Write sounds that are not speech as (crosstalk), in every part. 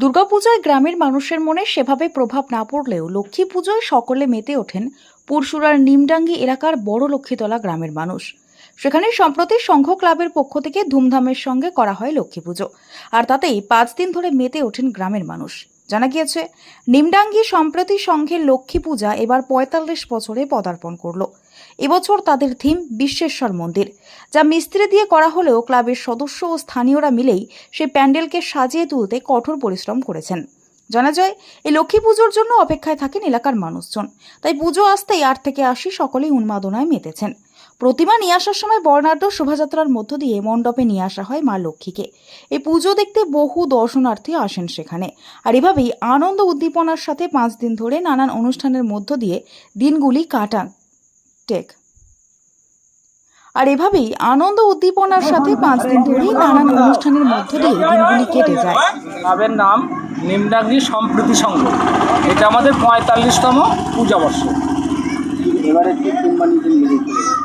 দুর্গাপূজায় গ্রামের মানুষের মনে সেভাবে প্রভাব না পড়লেও লক্ষ্মী পুজোয় সকলে মেতে ওঠেন পুরসুরার নিমডাঙ্গি এলাকার বড় লক্ষ্মীতলা গ্রামের মানুষ। সেখানে সম্প্রতি সংঘ ক্লাবের পক্ষ থেকে ধুমধামের সঙ্গে করা হয় লক্ষ্মী পুজো। আর তাতেই পাঁচ দিন ধরে মেতে ওঠেন গ্রামের মানুষ। জানা গিয়েছে, নিমডাঙ্গি সম্প্রতি সংঘের লক্ষ্মী পূজা এবার পঁয়তাল্লিশ বছরে পদার্পণ করল। এবছর তাদের থিম বিশ্বেশ্বর মন্দির, যা মিস্ত্রি দিয়ে করা হলেও ক্লাবের সদস্য ও স্থানীয়রা মিলেই সেই প্যান্ডেলকে সাজিয়ে তুলতে কঠোর পরিশ্রম করেছেন। জানা যায়, এই লক্ষ্মী পুজোর জন্য অপেক্ষায় থাকেন এলাকার মানুষজন, তাই পুজো আসতেই আট থেকে আশি সকলেই উন্মাদনায় মেতেছেন। প্রতিমা নিয়ে আসার সময় বর্ণাঢ্য শোভাযাত্রার মধ্য দিয়ে মণ্ডপে নিয়ে আসা হয় মা লক্ষ্মীকে। এই পুজো দেখতে বহু দর্শনার্থী আসেন সেখানে, আর এভাবেই আনন্দ উদ্দীপনার সাথে পাঁচ দিন ধরে নানান অনুষ্ঠানের মধ্য দিয়ে দিনগুলি কাটা টেক। আর এভাবেই আনন্দ উদ্দীপনার সাথে পাঁচ দিন ধরেই নানান অনুষ্ঠানের মধ্য দিয়ে দিনগুলি কেটে যায়। ক্লাবের নাম নিমডাঙ্গি সম্প্রীতি সংঘ। এটা আমাদের পঁয়তাল্লিশতম পূজাবর্ষ এবারে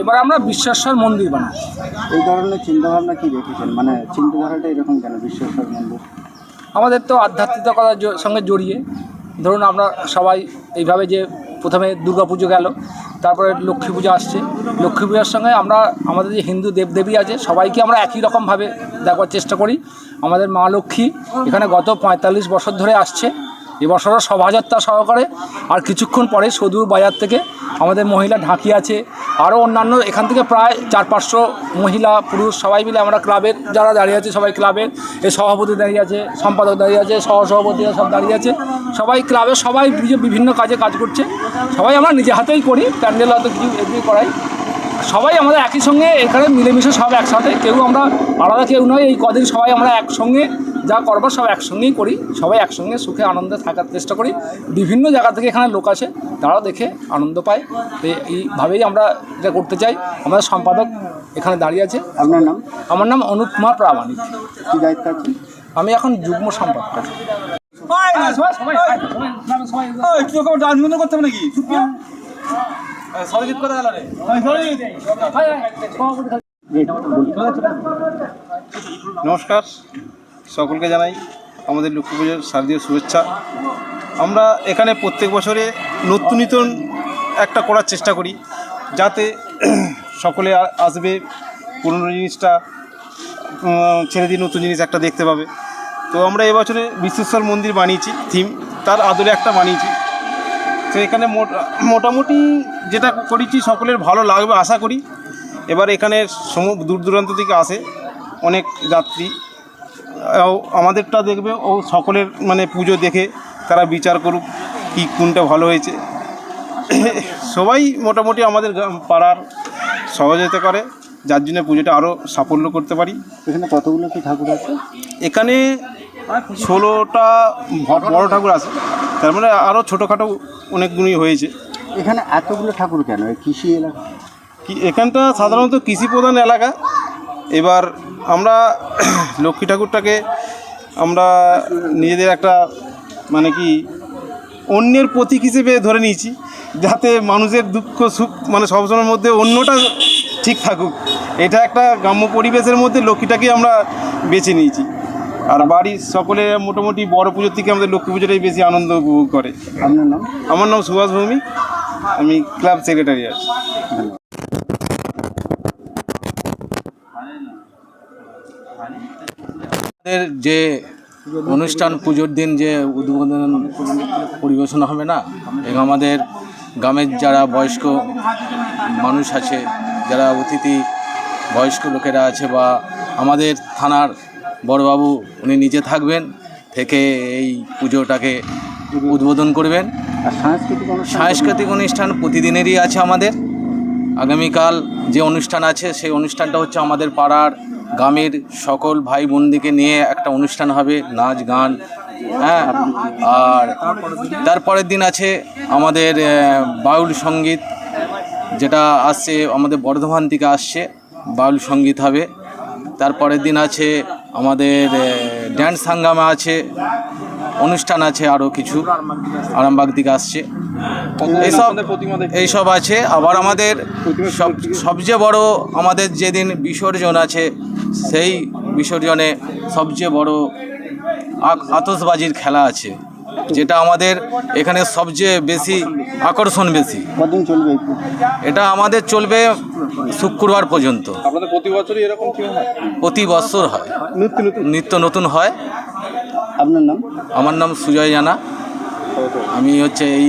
এবার আমরা বিশ্বেশ্বর মন্দির বানাই এই ধরনের চিন্তাভাবনা কি রেখেছেন মানে চিন্তাধারাটা এরকম কেন বিশ্বেশ্বর মন্দির? আমাদের তো আধ্যাত্মিকতার সঙ্গে জড়িয়ে। ধরুন আমরা সবাই এইভাবে যে প্রথমে দুর্গা পুজো গেল তারপরে লক্ষ্মী পূজা আসছে। লক্ষ্মী পূজার সঙ্গে আমরা, আমাদের যে হিন্দু দেবদেবী আছে, সবাইকে আমরা একই রকমভাবে দেখার চেষ্টা করি। আমাদের মা লক্ষ্মী এখানে গত পঁয়তাল্লিশ বছর ধরে আসছে। এবছরও শোভাযাত্রা সহকারে আর কিছুক্ষণ পরে সদূর বাজার থেকে আমাদের মহিলা ঢাকি আছে। আরও অন্যান্য এখান থেকে প্রায় চার পাঁচশো মহিলা, পুরুষ সবাই মিলে আমরা ক্লাবের যারা দাঁড়িয়ে আছে সবাই ক্লাবের এই সভাপতি দাঁড়িয়ে আছে, সম্পাদক দাঁড়িয়ে আছে সহসভাপতিরা সব দাঁড়িয়ে আছে। সবাই ক্লাবের সবাই বিভিন্ন কাজে কাজ করছে। সবাই আমরা নিজে হাতেই করি, প্যান্ডেল হয়তো কিছু এগুলি করাই। সবাই আমাদের একই সঙ্গে এখানে মিলেমিশে সব একসাথে, কেউ আমরা আলাদা, কেউ নয়, এই কদিন সবাই আমরা একসঙ্গে যা করবার সব একসঙ্গেই করি। সবাই একসঙ্গে সুখে আনন্দে থাকার চেষ্টা করি। বিভিন্ন জায়গা থেকে এখানে লোক আসে তারাও দেখে আনন্দ পায়। তো এইভাবেই আমরা এটা করতে চাই। আমাদের সম্পাদক এখানে দাঁড়িয়ে আছে। আপনার নাম? আমার নাম অনুপ কুমার প্রামাণিক। কি দায়িত্ব আছে আমি এখন যুগ্ম সম্পাদক। করতে হবে নাকি? সরজিৎ কোথায় রে? নমস্কার। সকলকে জানাই আমাদের লক্ষ্মী পুজোর শারদীয় শুভেচ্ছা। আমরা এখানে প্রত্যেক বছরে নতুন নতুন একটা করার চেষ্টা করি, যাতে (clears throat) সকলে আসবে, পুরনো জিনিসটা ছেড়ে দিয়ে নতুন জিনিস একটা দেখতে পাবে। তো আমরা এবছরে বিশ্বেশ্বর মন্দির বানিয়েছি থিম তার আদলে একটা বানিয়েছি। তো এখানে মোট- মোটামুটি যেটা করেছি, সকলের ভালো লাগবে, আশা করি। এবার এখানে সম দূর দূরান্ত থেকে আসে অনেক যাত্রী। আমাদেরটা দেখবে ও সকলের মানে পুজো দেখে তারা বিচার করুক কি কোনটা ভালো হয়েছে। সবাই মোটামুটি আমাদের পাড়ার সহযোগিতা করে যার জন্য পুজোটা আরও সাফল্য করতে পারি। এখানে কতগুলো কি ঠাকুর আছে? এখানে ষোলোটা বড় ঠাকুর আছে তার মানে আরও ছোটোখাটো অনেকগুলি হয়েছে। এখানে এতগুলো ঠাকুর কেন? কৃষি এলাকা? কি এখানটা সাধারণত কৃষি প্রধান এলাকা এবার আমরা লক্ষ্মী ঠাকুরটাকে আমরা নিজেদের একটা মানে কি অন্যের প্রতীক হিসেবে ধরে নিয়েছি যাতে মানুষের দুঃখ সুখ মানে সবসময়ের মধ্যে অন্যটা ঠিক থাকুক। এটা একটা গ্রাম্য পরিবেশের মধ্যে লক্ষ্মীটাকেই আমরা বেছে নিয়েছি। আর বাড়ির সকলে মোটামুটি বড় পুজোর থেকে আমাদের লক্ষ্মী পুজোটাই বেশি আনন্দ উপভোগ করে। আপনার নাম? আমার নাম সুভাষ ভৌমিক আমি ক্লাব সেক্রেটারি আছি। আমাদের যে অনুষ্ঠান পুজোর দিন যে উদ্বোধন পরিবেশন হবে না, এবং আমাদের গ্রামের যারা বয়স্ক মানুষ আছে, যারা অতিথি বয়স্ক লোকেরা আছে বা আমাদের থানার বড়বাবু উনি নিজে থাকবেন, থেকে এই পুজোটাকে উদ্বোধন করবেন। সাংস্কৃতিক অনুষ্ঠান প্রতিদিনেরই আছে আমাদের। আগামীকাল যে অনুষ্ঠান আছে, সেই অনুষ্ঠানটা হচ্ছে আমাদের পাড়ার গ্রামের সকল ভাই বোনদিকে নিয়ে একটা অনুষ্ঠান হবে, নাচ, গান হ্যাঁ? আর তারপরের দিন আছে আমাদের বাউল সংগীত, যেটা আসছে, আমাদের বর্ধমান থেকে আসছে, বাউল সংগীত হবে। তারপরের দিন আছে আমাদের ড্যান্স হাঙ্গামা আছে, অনুষ্ঠান আছে আরও কিছু, আরামবাগ দিকে আসছে। এইসব এইসব আছে। আবার আমাদের সব সবচেয়ে বড় আমাদের যেদিন বিসর্জন আছে সেই বিসর্জনে সবচেয়ে বড় আতসবাজির খেলা আছে যেটা আমাদের এখানে সবচেয়ে বেশি আকর্ষণ বেশি। চলবে এটা আমাদের চলবে শুক্রবার পর্যন্ত। প্রতি বছরই এরকম প্রতি বছর হয়। নিত্য নতুন? নিত্য নতুন হয়। আপনার নাম? আমার নাম সুজয় জানা। আমি হচ্ছে এই